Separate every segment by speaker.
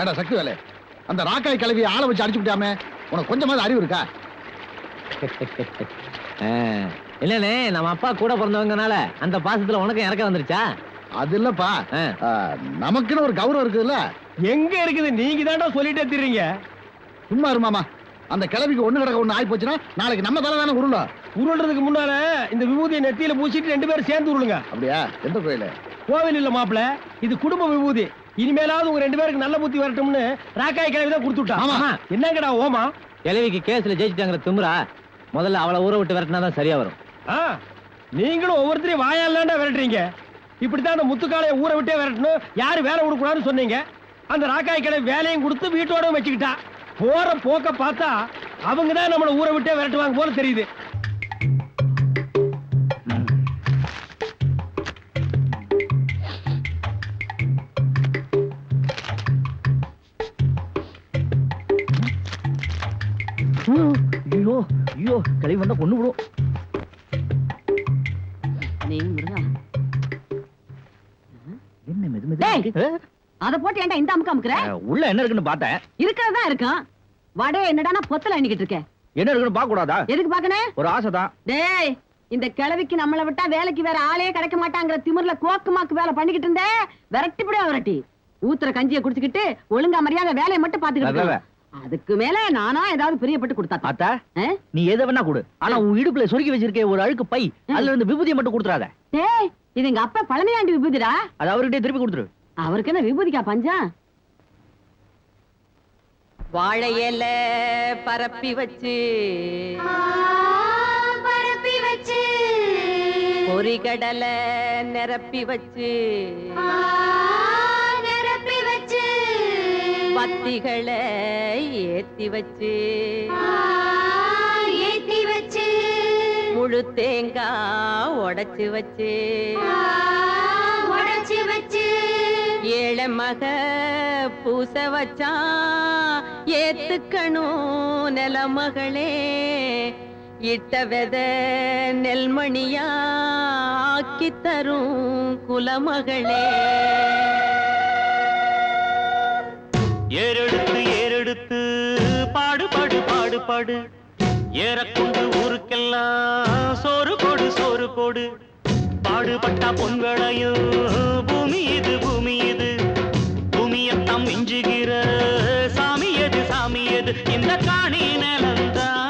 Speaker 1: ஏடா சக்தி வேலை? அந்த ராக்காய் கிளவி ஆளை வச்சு அடிச்சு விட்டாமே உனக்கு கொஞ்சமாவது அறிவு இருக்கா?
Speaker 2: இல்லனே நம்ம அப்பா கூட பிறந்தவங்கனால அந்த பாசத்துல உனக்கு இறக்க வந்துருச்சா?
Speaker 1: அது இல்லப்பா. நமக்குன்னு ஒரு கௌரவம் இருக்குதுல்ல?
Speaker 3: எங்க இருக்குது? நீங்க தாண்டா சொல்லிட்டே திரிங்க
Speaker 1: சும்மா இரு மாமா. அந்த கிளவிக்கு ஒண்ணு கிடக்க ஒண்ணு ஆகி போச்சுன்னா நாளைக்கு நம்ம தலை தானே உருளும்.
Speaker 3: உருள்றதுக்கு முன்னால இந்த விபூதியை நெத்தியில பூசிட்டு ரெண்டு பேரும் சேர்ந்து உருளுங்க.
Speaker 1: அப்படியா? எந்த கோயிலு?
Speaker 3: கோவில் இல்ல மாப்பிள. இது குடும்ப விபூதி. இனிமேலாவது உங்க ரெண்டு பேருக்கு நல்ல புத்தி வரட்டும்னு ராக்காய் கிழவி தான் கொடுத்துட்டான்
Speaker 1: ஆமா.
Speaker 3: என்னங்கடா ஓமா?
Speaker 2: கிழவிக்கு கேஸ்ல ஜெயிச்சிட்டாங்கிற திமிரா முதல்ல அவளை ஊரை விட்டு விரட்டினா தான் சரியா வரும்.
Speaker 3: நீங்களும் ஒவ்வொருத்தரையும் வாயாலாண்டா விரட்டுறீங்க. இப்படித்தான் அந்த முத்துக்காலைய ஊரை விட்டே விரட்டணும். யாரு வேலை கொடுக்கூடாதுன்னு சொன்னீங்க. அந்த ராக்காய் கடை வேலையும் கொடுத்து வீட்டோட வச்சுக்கிட்டா. போற போக்க பார்த்தா அவங்க தான் நம்மள ஊரை விட்டே விரட்டுவாங்க போல தெரியுது.
Speaker 2: ஐயோ கிளவி வந்தா கொண்டு விடும் என்ன மெது. மெது
Speaker 4: அத போட்டு ஏன்டா இந்த அமுக்கு அமுக்குற?
Speaker 2: உள்ள என்ன இருக்குன்னு பார்த்தேன்.
Speaker 4: இருக்கிறதா இருக்கும் வடை என்னடானா பொத்தல எண்ணிக்கிட்டு இருக்க.
Speaker 2: என்ன இருக்குன்னு பார்க்க கூடாதா
Speaker 4: எதுக்கு பாக்கனே
Speaker 2: ஒரு ஆசைதான்
Speaker 4: டேய் இந்த கிழவிக்கு நம்மள விட்டா வேலைக்கு வேற ஆளே கிடைக்க மாட்டாங்கிற திமிர்ல கோக்குமாக்கு வேலை பண்ணிக்கிட்டு இருந்தே விரட்டி விரட்டி. ஊத்துற கஞ்சியை குடிச்சுக்கிட்டு ஒழுங்கா மரியாதை வேலையை மட்டும் பாத்துக்கிட்டு. அதுக்கு மேல நானா ஏதாவது பிரியப்பட்டு கொடுத்தா
Speaker 2: அத்தா நீ எதை வேணா கொடு. ஆனா உன் இடுப்புல சொருகி வச்சிருக்க ஒரு அழுக்கு பை. அதுல இருந்து விபூதியை மட்டும் கொடுத்துறாத.
Speaker 4: டேய் இது எங்க அப்பா பழமையாண்டி விபூதிடா?
Speaker 2: அது அவர்கிட்டயே திருப்பி கொடுத்துரு.
Speaker 4: அவருக்கு என்ன விபூதிக்கா பஞ்சம் வாழை இல பரப்பி வச்சு
Speaker 5: பரப்பி வச்சு.
Speaker 4: பொறிகடலை நிரப்பி வச்சு பத்திகளை ஏத்தி வச்சு
Speaker 5: ஏத்தி வச்சு.
Speaker 4: முழு தேங்காய் உடைச்சு வச்சு
Speaker 5: உடைச்சு வச்சு.
Speaker 4: ஏழை மக பூச வச்சான் ஏத்துக்கணும் நிலமகளே இட்ட வெத நெல்மணியா ஆக்கி தரும் குலமகளே.
Speaker 6: ஏறெடுத்து ஏறெடுத்து பாடுபாடு பாடுபாடு ஏறக்கொண்டு ஊருக்கெல்லாம் சோறு கொடு சோறு கொடு பாடுபட்டா பொன் பூமி இது பூமி இது. பூமியத்தம் மிஞ்சுகிற சாமி எது சாமி எது? இந்த காணி நிலந்தான்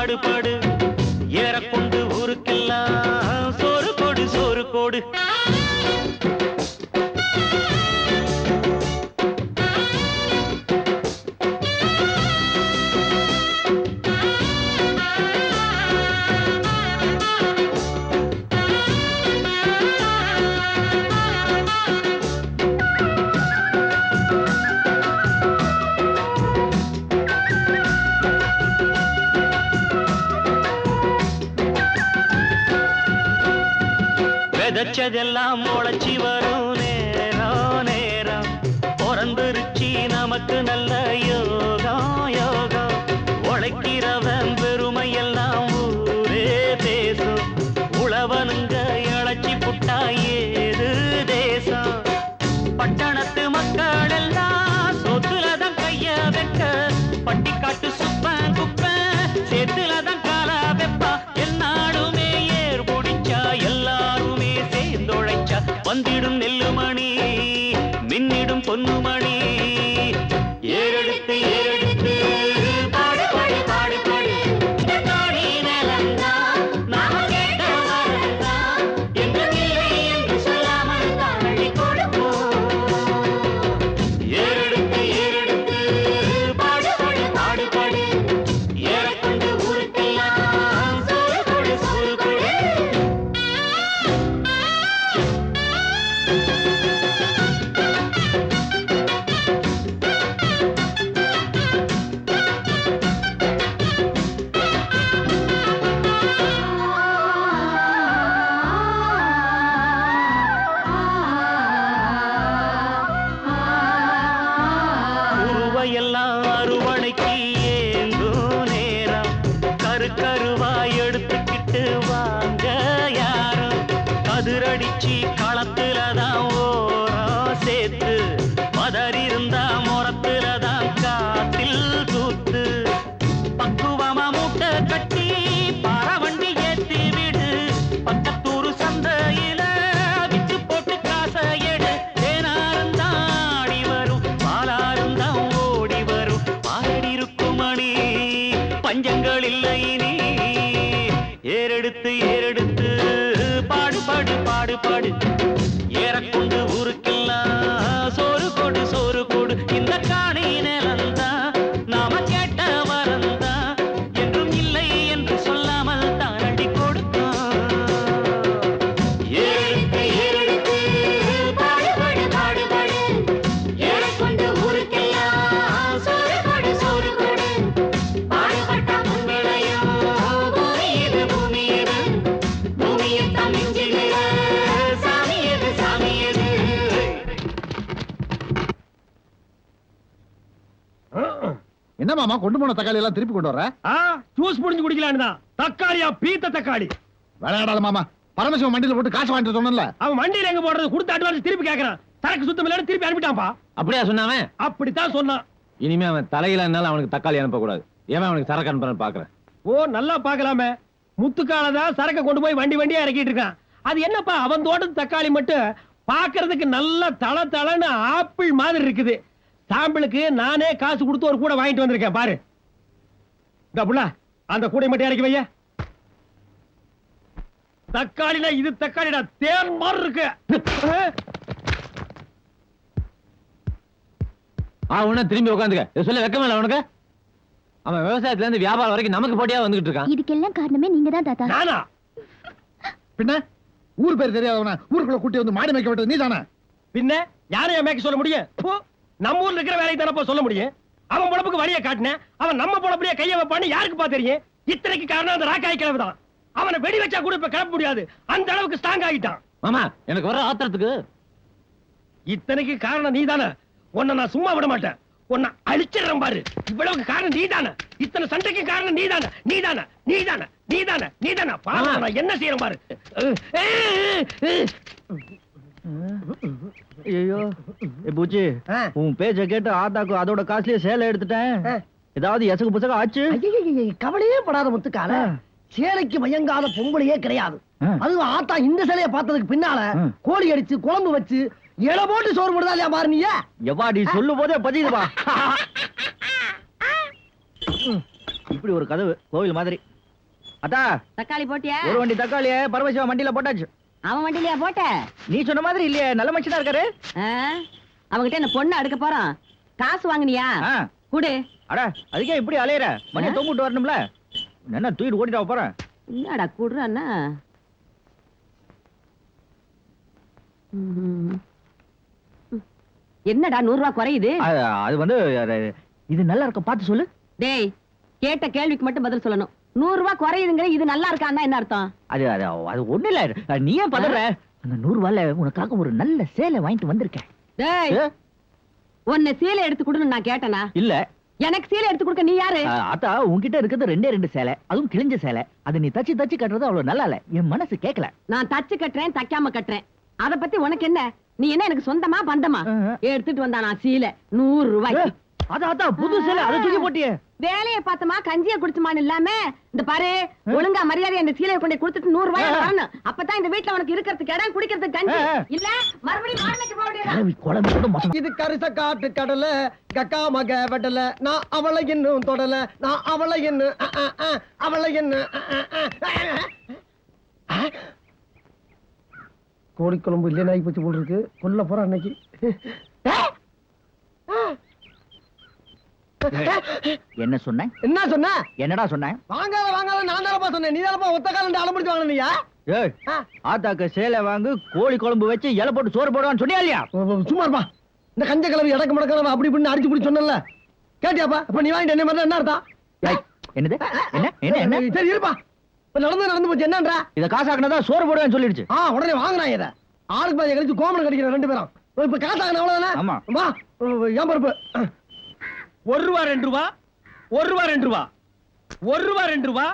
Speaker 6: பாடு பாடு விதைச்சதெல்லாம் முளைச்சி வரும் நேரம் நேரம். பிறந்துருச்சி நமக்கு நல்ல கருவாய் எடுத்துக்கிட்டு வாங்க யாரும். கதிரடிச்சு எடுத்து ஏறெடுத்து பாடு பாடு பாடு பாடு.
Speaker 1: மாமா கொண்டு போன தக்காளி எல்லாம் திருப்பி கொண்டு வர
Speaker 3: ஜூஸ் புடிஞ்சு குடிக்கலான்னு தான். தக்காளியா பீத்த தக்காளி.
Speaker 1: விளையாடாத மாமா. பரமசிவம் மண்டியில போட்டு காசு வாங்கிட்டு சொன்னல
Speaker 3: அவன் வண்டியில எங்க போடுறது கொடுத்த அட்வான்ஸ் திருப்பி கேக்குறான். சரக்கு சுத்தம் இல்லைன்னு திருப்பி அனுப்பிட்டான்ப்பா.
Speaker 2: அப்படியா சொன்னாவன்
Speaker 3: அப்படித்தான் சொன்னான்.
Speaker 2: இனிமே அவன் தலையில என்னால அவனுக்கு தக்காளி அனுப்பக்கூடாது. ஏன் அவனுக்கு சரக்கு அனுப்புறேன்னு பாக்குறேன்.
Speaker 3: ஓ நல்லா பார்க்கலாமே. முத்துக்காலதான் சரக்க கொண்டு போய் வண்டி வண்டியா இறக்கிட்டு இருக்கான். அது என்னப்பா அவன் தோட்டத்து தக்காளி மட்டும் பார்க்கிறதுக்கு நல்ல தள தளன்னு ஆப்பிள் மாதிரி இருக்குது. சாம்பிளுக்கு நானே காசு கொடுத்து ஒரு கூட வாங்கிட்டு வந்திருக்கேன் பாரு. இந்த புள்ள அந்த கூடை மட்டும் இறக்கி வைய தக்காளினா இது தக்காளிடா தேன் மாதிரி இருக்கு.
Speaker 2: உன்ன திரும்பி உட்காந்துக்க சொல்ல வெக்கமே அவனுக்கு அவன் விவசாயத்துல இருந்து வியாபாரம் வரைக்கும் நமக்கு போட்டியா வந்துகிட்டு இருக்கான்.
Speaker 5: இதுக்கெல்லாம் காரணமே நீங்க தான் தாத்தா.
Speaker 3: நானா?
Speaker 1: பின்ன? ஊர் பேர் தெரியாதவன? ஊருக்குள்ள கூட்டி வந்து மாடி மேய்க்க விட்டது நீ தானே
Speaker 3: பின்ன? யாரையும் மேய்க்க சொல்ல முடியும்? நம்ம ஊர்ல இருக்கிற வேலையை தானப்பா சொல்ல முடியும்? அவன் பொழப்புக்கு வழியை காட்டினேன். அவன் நம்ம பொழப்புலயே கைய வைப்பான்னு யாருக்கு தெரியும்? இத்தனைக்கு காரணம் அந்த ராக்காய் கிழவு தான். அவனை வெடி வச்சா கூட இப்ப கிளப்ப முடியாது. அந்த அளவுக்கு ஸ்ட்ராங் ஆகிட்டான்.
Speaker 2: மாமா எனக்கு வர ஆத்திரத்துக்கு?
Speaker 3: இத்தனைக்கு காரணம் நீதானே. உன்னை நான் சும்மா விட மாட்டேன். உன்னை அழிச்சிடுறேன் பாரு. இவ்வளவுக்கு காரணம் நீதானே. இத்தனை சண்டைக்கு காரணம் நீதானே. நீதானே. நீதானே. நீதானே. நீதானே. பாரு நான் என்ன செய்யறேன் பாரு.
Speaker 2: ஐயோ ஏ பூச்சி உன் பேச்ச கேட்டு ஆத்தாக்கு அதோட காசுலயே சேலை எடுத்துட்டேன். ஏதாவது எசகு புசக ஆச்சு?
Speaker 7: கவலையே படாத முத்துக்கால. சேலைக்கு மயங்காத பொம்பளையே கிடையாது. அதுவும் ஆத்தா இந்த சிலைய பார்த்ததுக்கு பின்னால. கோழி அடிச்சு குழம்பு வச்சு இலை போட்டு சோறு போடுதா இல்லையா பாரு நீ
Speaker 2: எவாடி சொல்லும் போதே பதியுதுப்பா இப்படி ஒரு கதவு கோவில் மாதிரி. அத்தா
Speaker 4: தக்காளி போட்டியா?
Speaker 2: ஒரு வண்டி தக்காளிய பரமசிவா வண்டியில போட்டாச்சு.
Speaker 4: அவன் வண்டியிலயா போட்ட?
Speaker 2: நீ சொன்ன மாதிரி இல்லையே நல்ல மனுஷனா இருக்காரு.
Speaker 4: ஆ? அவன்கிட்ட என்ன பொண்ணு அடுக்க போறான். காசு வாங்குனியா. குடு.
Speaker 2: அட அதுக்கே இப்படி அலையற? மணி தொங்கிட்டு வரணும்ல? என்ன தூக்கிட்டு ஓடிட்டு போறேன்
Speaker 4: என்னடா குடுறான்னா. என்னடா நூறு ரூபாய் குறையுது?
Speaker 2: அது வந்து இது நல்லா இருக்க? பார்த்து சொல்லு.
Speaker 4: டேய் கேட்ட கேள்விக்கு மட்டும் பதில் சொல்லணும். நூறு ரூபாய் குறையுதுங்கிற இது நல்லா இருக்கான்னா என்ன அர்த்தம்?
Speaker 2: அது அது அது ஒண்ணு இல்ல. நீ ஏன் பதற? அந்த நூறு ரூபாயில உனக்காக ஒரு நல்ல சேலை வாங்கிட்டு வந்திருக்கேன்.
Speaker 4: டேய் உன்னை சீலை எடுத்து கொடுன்னு நான் கேட்டனா?
Speaker 2: இல்ல.
Speaker 4: எனக்கு சீலை எடுத்து கொடுக்க நீ யாரு?
Speaker 2: அத்தா உன்கிட்ட இருக்கிறது ரெண்டே ரெண்டு சேலை. அதுவும் கிழிஞ்ச சேலை. அது நீ தச்சு தச்சு கட்டுறது அவ்வளவு நல்லா இல்ல. என் மனசு கேட்கல
Speaker 4: நான் தச்சு கட்டுறேன் தைக்காம கட்டுறேன். அத பத்தி உனக்கு என்ன? நீ என்ன எனக்கு சொந்தமா பந்தமா. எடுத்துட்டு வந்தா நான் சீலை. நூறு ரூபாய்க்கு.
Speaker 2: அத அத்தா புது சேலை அதை தூக்கி போட்டியே.
Speaker 4: வேலைய பார்த்தமா கஞ்சிய குடிச்சுமான்னு இல்லாம இந்த பாரு ஒழுங்கா மரியாதை அந்த சீலையை கொண்டு கொடுத்துட்டு நூறு ரூபாய். வரணும் அப்பதான் இந்த வீட்டுல உனக்கு இருக்கிறதுக்கு இடம் குடிக்கிறதுக்கு கஞ்சி. இல்ல மறுபடியும்
Speaker 7: இது கரிச காட்டு கடல கக்கா மக வெடல நான் அவளை இன்னும் தொடல. நான் அவளை இன்னும் அவளை இன்னும். கோழிக்குழம்பு இல்லைன்னு ஆகி போச்சு போல் இருக்கு. கொல்ல போற அன்னைக்கு.
Speaker 2: என்ன சொன்ன?
Speaker 7: என்ன சொன்ன?
Speaker 2: என்னடா சொன்ன?
Speaker 7: வாங்காத வாங்காத நான் தானப்பா சொன்னேன். நீ தானப்பா ஒத்த காலம் அலம்பிடிச்சு வாங்கினியா
Speaker 2: ஏய் ஆத்தாக்கு சேலை வாங்கு கோழி குழம்பு வச்சு இலை போட்டு சோறு போடுவான்னு சொன்னியா இல்லையா?
Speaker 7: சும்மா இருப்பா. இந்த கஞ்ச கிளவி இடக்கு மடக்கிழமை அப்படி இப்படின்னு அடிச்சு பிடிச்சு சொன்னல கேட்டியாப்பா? இப்ப நீ வாங்கிட்டு என்ன மாதிரி என்ன அர்த்தம்?
Speaker 2: என்னது? என்ன என்ன
Speaker 7: சரி இருப்பா. இப்ப நடந்து நடந்து போச்சு என்னன்றா?
Speaker 2: இத காசாக்குனதா சோறு போடுவேன்னு சொல்லிடுச்சு.
Speaker 7: ஆ உடனே வாங்குறாங்க இத. ஆளுக்கு பாதி கழிச்சு கோமணம் கடிக்கிற ரெண்டு பேரும். இப்ப காசாகணும் அவ்வளவுதானே?
Speaker 2: ஆமா.
Speaker 7: வா ஏன் பருப்பு
Speaker 3: ஒரு ரூபா ரெண்டு ரூபா ஒரு ரூபா ரெண்டு ரூபா. ஒரு ரூபா ரெண்டு ரூபா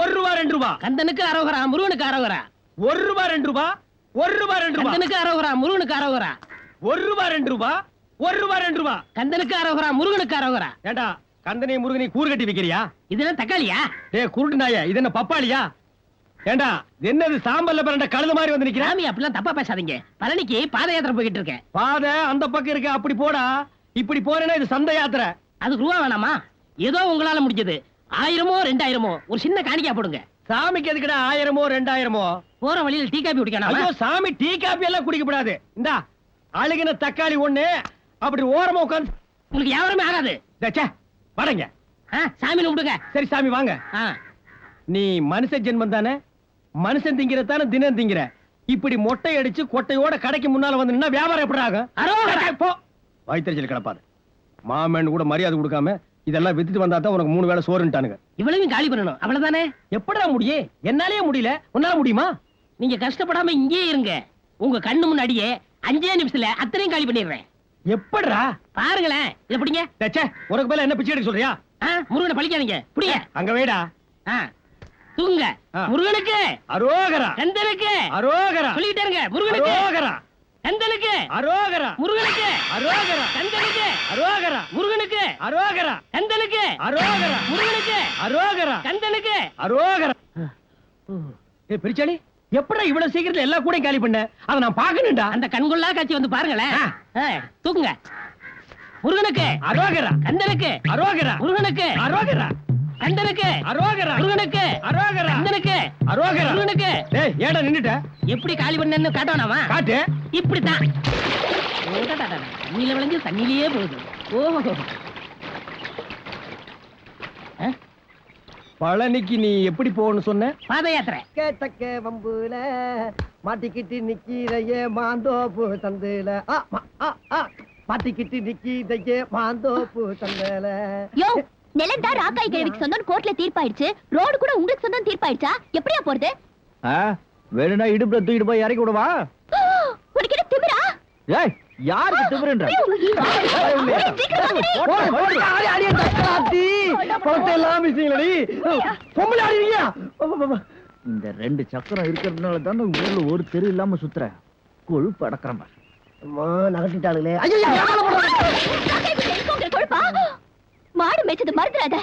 Speaker 3: ஒரு ரூபா ரெண்டு ரூபா.
Speaker 8: கந்தனுக்கு அரோகரா முருகனுக்கு அரோகரா.
Speaker 3: ஒரு ரூபா ரெண்டு ரூபா ஒரு ரூபா ரெண்டு ரூபா.
Speaker 8: கந்தனுக்கு அரோகரா முருகனுக்கு அரோகரா.
Speaker 3: ஒரு ரூபா ரெண்டு ரூபா ஒரு ரூபா ரெண்டு ரூபா.
Speaker 8: கந்தனுக்கு அரோகரா முருகனுக்கு அரோகரா.
Speaker 3: ஏண்டா கந்தனை முருகனை கூறு கட்டி வைக்கிறியா?
Speaker 8: இதெல்லாம் தக்காளியா?
Speaker 3: ஏ குருட்டு நாயே இது என்ன பப்பாளியா? ஏண்டா இது என்னது சாம்பல்ல பிறண்ட கழுத மாதிரி வந்து நிக்கிறேன்
Speaker 8: சாமி அப்படிலாம் தப்பா பேசாதீங்க. பழனிக்கு பாத யாத்திரை போய்கிட்டு இருக்கேன்.
Speaker 3: பாதை அந்த பக்கம் இருக்கு அப்படி போடா. இப்படி போறேன்னா இது சந்த யாத்திரை.
Speaker 8: அதுக்கு ரூபா வேணாமா? ஏதோ உங்களால முடிஞ்சது. ஆயிரமோ ரெண்டாயிரமோ ஒரு சின்ன காணிக்கா போடுங்க.
Speaker 3: சாமிக்கு எதுக்குடா ஆயிரமோ ரெண்டாயிரமோ?
Speaker 8: போற வழியில் டீ காபி குடிக்கணும்
Speaker 3: ஐயோ சாமி டீ காபி எல்லாம் குடிக்கப்படாது. இந்தா அழுகின தக்காளி ஒண்ணு அப்படி ஓரமா உட்காந்து
Speaker 8: உங்களுக்கு யாருமே ஆகாது.
Speaker 3: வடங்க.
Speaker 8: ஆ, சாமி கும்பிடுங்க
Speaker 3: சரி சாமி வாங்க.
Speaker 8: ஆ,
Speaker 3: நீ மனுஷ ஜென்மம் தானே? மனுஷன் திங்கிற தானே தினம் திங்கிற. இப்படி மொட்டை அடிச்சு கொட்டையோட கடைக்கு முன்னால வந்து நின்னா வியாபாரம் எப்படி ஆகும்?
Speaker 8: அரோகரா.
Speaker 3: போ. வயிற்றுச்சல் கிடப்பாது. மாமன் கூட மரியாதை கொடுக்காம இதெல்லாம் வித்துட்டு வந்தா தான் உனக்கு மூணு வேளை சோறுன்ட்டானுங்க
Speaker 8: இவ்வளவையும் காலி பண்ணணும். அவ்வளவுதானே?
Speaker 3: எப்படா முடியும் என்னாலயே முடியல. உன்னால முடியுமா?
Speaker 8: நீங்க கஷ்டப்படாம இங்கேயே இருங்க. உங்க கண்ணு முன்னாடியே அஞ்சே நிமிஷத்துல அத்தனையும் காலி பண்ணிடுறேன்.
Speaker 3: எப்படிடா?
Speaker 8: பாருங்களேன். இத பிடிங்க.
Speaker 3: தச்சே உனக்கு மேல என்ன பிச்சை எடுக்க சொல்றியா?
Speaker 8: முருகனை பழிக்காதீங்க. புடிங்க.
Speaker 3: அங்க வைடா.
Speaker 8: ஆ. முருகனுக்கு.
Speaker 3: அரோகரா.
Speaker 8: கந்தனுக்கு.
Speaker 3: அரோகரா.
Speaker 8: சொல்லிட்டே இருங்க முருகனுக்கு.
Speaker 3: அரோகரா.
Speaker 8: கந்தனுக்கு
Speaker 3: அரோகரா.
Speaker 8: முருகனுக்கு
Speaker 3: அரோகரா.
Speaker 8: கந்தனுக்கு
Speaker 3: அரோகரா.
Speaker 8: முருகனுக்கு
Speaker 3: அரோகரா.
Speaker 8: கந்தனுக்கு
Speaker 3: அரோகரா.
Speaker 8: முருகனுக்கு
Speaker 3: அரோகரா.
Speaker 8: கந்தனுக்கு
Speaker 3: அரோகரா. ஏ பிரிச்சாளி எப்படா இவ்வளவு சீக்கிரத்துல எல்லா கூட காலி பண்ண? அத நான் பாக்கணும்டா
Speaker 8: அந்த கண்கொள்ளா காட்சி வந்து பாருங்களேன். தூக்குங்க. முருகனுக்கு
Speaker 3: அரோகரா.
Speaker 8: கந்தனுக்கு
Speaker 3: அரோகரா.
Speaker 8: முருகனுக்கு
Speaker 3: அரோகரா.
Speaker 8: கந்தனுக்கு
Speaker 3: அரோகரா.
Speaker 8: முருகனுக்கு
Speaker 3: அரோகரா.
Speaker 8: கந்தனுக்கு
Speaker 3: அரோகரா.
Speaker 8: முருகனுக்கு.
Speaker 3: ஏடா நின்னுட்ட?
Speaker 8: எப்படி காலி பண்ணு காட்டணுமா
Speaker 3: காட்டு.
Speaker 8: இப்படித்தான். ஓடடாடா, தண்ணியில விளைஞ்சு தண்ணியிலேயே போகுது. ஓஹோ.
Speaker 3: பழனிக்கு நீ எப்படி போகணும்னு சொன்ன?
Speaker 8: பாத யாத்திரை.
Speaker 7: கேட்டக்க வம்புல மாட்டிக்கிட்டு நிக்கிறையே மாந்தோப்பு தந்துல. மாட்டிக்கிட்டு நிக்கிறையே மாந்தோப்பு தந்தல.
Speaker 5: யோ நிலம் தான் ராக்காய் கிழவிக்கு சொந்தம் கோர்ட்ல தீர்ப்பாயிடுச்சு ரோடு கூட உங்களுக்கு சொந்தம் தீர்ப்பாயிடுச்சா எப்படியா போறது
Speaker 2: வேணும்னா இடுப்புல தூக்கிட்டு போய் இறக்கி விடவா
Speaker 5: உனக்கு என்ன திமிரா
Speaker 2: ஏய் யாருக்கு திமிருன்ற இந்த ரெண்டு சக்கரம் இருக்கிறதுனால தான் ஊர்ல ஒரு தெரு இல்லாம சுத்துற கொழுப்பு அடக்கிறேன் பாரு.
Speaker 7: நகட்டிட்டாளுங்களே ஐயோ
Speaker 5: ராக்காய் கிழவிக்கு உங்க கொழுப்பா? மாடு மேய்ச்சது மறந்துடாத.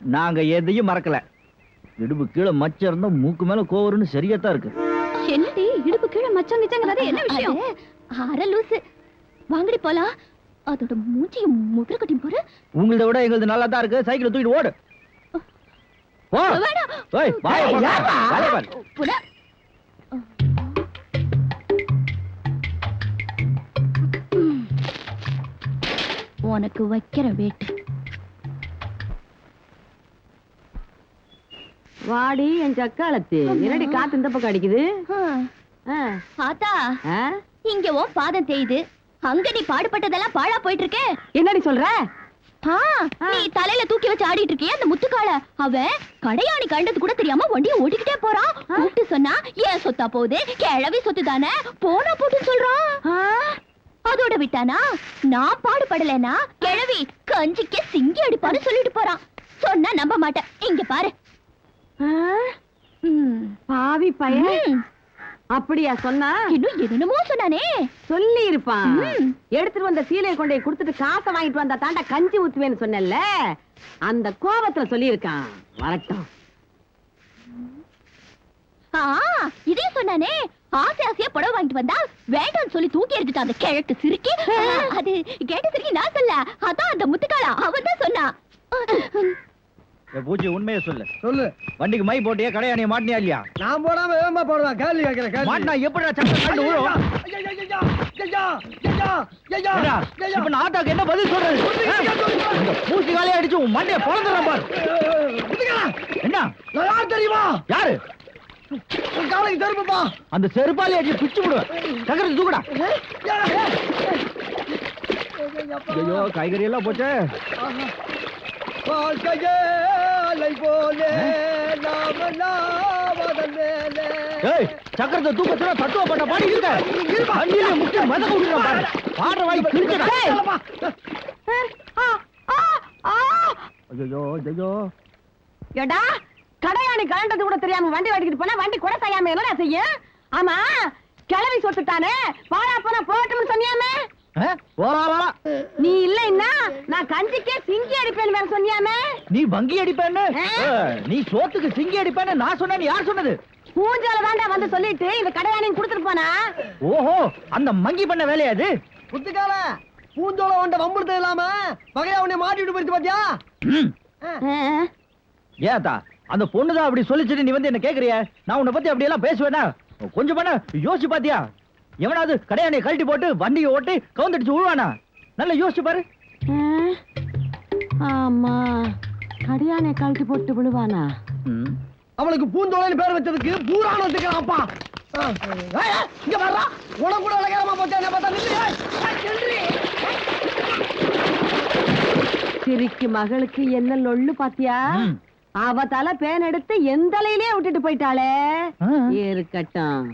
Speaker 2: நாங்க எதையும் மறக்கல. இடுப்பு கீழே மச்சம் இருந்தா மூக்கு மேல கோவருன்னு சரியாத்தான் இருக்கு.
Speaker 5: என்னடி இடுப்பு கீழே மச்சம் கிச்சங்கிறது என்ன விஷயம்? அரை லூசு. வாங்கடி போலாம். அதோட மூஞ்சியும் முதிர கட்டி போற
Speaker 2: உங்களத விட எங்களது நல்லா தான் இருக்கு. சைக்கிள் தூக்கிட்டு ஓடு. போ.
Speaker 5: வேணாம்.
Speaker 2: ஏய் வாயை பாரு.
Speaker 5: உனக்கு வைக்கிற வேட்டு.
Speaker 4: வாடி என் சக்காலத்து. என்னடி காத்து இந்த பக்கம் அடிக்குது? ஆ?
Speaker 5: இங்க உன் பாதம் தேயுது. அங்க நீ பாடுபட்டதெல்லாம் பாழா போயிட்டு இருக்க
Speaker 4: என்னடி சொல்ற?
Speaker 5: நீ தலையில தூக்கி வச்சு ஆடிட்டு இருக்கிய அந்த முத்துக்கால. அவன் கடையாணி கண்டது கூட தெரியாம வண்டியை ஓட்டிக்கிட்டே போறான். கூப்பிட்டு சொன்னா ஏன் சொத்தா போகுது? கிழவி சொத்து தானே? போனா போட்டுன்னு சொல்றான். அதோட விட்டானா? நான் பாடுபடலைனா கிழவி கஞ்சிக்கு சிங்கி அடிப்பான்னு சொல்லிட்டு போறான். சொன்னா நம்ப மாட்டேன். இங்க பாரு.
Speaker 4: பாவி பையன். அப்படியா சொன்னா?
Speaker 5: இன்னும் என்னென்னமோ சொன்னானே.
Speaker 4: சொல்லி இருப்பான். எடுத்துட்டு வந்த சீலையை கொண்டு கொடுத்துட்டு காசை வாங்கிட்டு வந்தா தாண்டா கஞ்சி ஊத்துவேன்னு சொன்னேன்ல. அந்த கோபத்துல சொல்லி இருக்கான் வரட்டும்
Speaker 5: இதையும் சொன்னானே. ஆசை ஆசையா புடவை வாங்கிட்டு வந்தா வேண்டாம்னு சொல்லி தூக்கி எறிஞ்சிட்டான் அந்த கிழக்கு சிரிக்கி அது கேட்ட சிரிக்கி நான் சொல்ல அதான் அந்த முத்துக்காலா அவன் தான் சொன்னா
Speaker 2: ஏய், பூச்சி உண்மையை சொல்லு
Speaker 7: சொல்லு
Speaker 2: வண்டிக்கு மை போட்டியா கடையாணிய மாட்டினியா இல்லையா
Speaker 7: நான் போடாம வேகமா போடுவேன் கேள்வி கேட்கிறேன் கேள்வி
Speaker 2: மாட்டினா எப்படி சக்கரம் கண்டு ஏண்டா, இப்ப ஆத்தாக்கு என்ன பதில் சொல்றது பூச்சி காலையை அடிச்சு உன் மண்டைய பாரு என்ன
Speaker 7: யார் தெரியுமா
Speaker 2: யாரு
Speaker 7: காலைக்கு தருப்பா
Speaker 2: அந்த செருப்பாலே அடிச்சு பிச்சு விடுவேன் சக்கரத்தை தூக்குடா ஐயோ காய்கறி எல்லாம் போச்சே
Speaker 7: வாழ்க்கையே அலை போலே நாம நாவதன் மேலே
Speaker 2: ஏய் சக்கரத்தை தூக்க சொல்ல தத்துவ பண்ண பாடி இருக்க. தண்ணியில முட்டி மதக்க விடுறேன் பாரு பாடுற வாய் கிழிச்சடா ஐயோ ஐயோ
Speaker 4: ஏடா கடையாணி கலண்டது கூட தெரியாம வண்டி ஓட்டிக்கிட்டு போனா வண்டி கூட செய்யாம என்னடா செய்யும்? ஆமா கிளவி சொத்துட்டானே பாழா போனா போட்டும்னு சொன்னியாமே? நீ இல்லைன்னா நான் கஞ்சிக்கே சிங்கி அடிப்பேன்னு வேற சொன்னியாமே?
Speaker 2: நீ வங்கி அடிப்பேன்னு? நீ சோத்துக்கு சிங்கி அடிப்பேன்னு நான் சொன்னேன் யார் சொன்னது?
Speaker 4: பூஞ்சால தாண்டா வந்து சொல்லிட்டு இந்த கடையாணி கொடுத்துட்டு போனா?
Speaker 2: ஓஹோ அந்த மங்கி பண்ண வேலையா அது
Speaker 7: புத்துக்கால பூஞ்சோல உன்ட்ட வம்புடுத்தது இல்லாம பகையா உன்னை மாட்டிட்டு போயிடுச்சு பாத்தியா?
Speaker 2: ஏத்தா அந்த பொண்ணுதான் அப்படி சொல்லிச்சுட்டு நீ வந்து என்ன கேக்குறிய? நான் உன்னை பத்தி அப்படி எல்லாம் பேசுவேனா? கொஞ்சம் பண்ண யோசிச்சு பாத்தியா? எவனாவது கடையாண்டைய கழட்டி போட்டு வண்டியை ஓட்டி கவுந்தடிச்சு விழுவானா நல்லா யோசிச்சு பாரு.
Speaker 4: ஆமா கடையானை கழட்டி போட்டு விழுவானா.
Speaker 7: அவளுக்கு பூஞ்சோலைன்னு பேர் வச்சதுக்கு பூரான ஏய், இங்க வர்றா உனக்கு கூட அழகாரமா போச்சு என்ன பார்த்தா.
Speaker 4: சிரிக்கு மகளுக்கு என்ன லொள்ளு பாத்தியா. அவ தலை பேன் எடுத்து எந்த விட்டுட்டு போயிட்டாளே. இருக்கட்டும்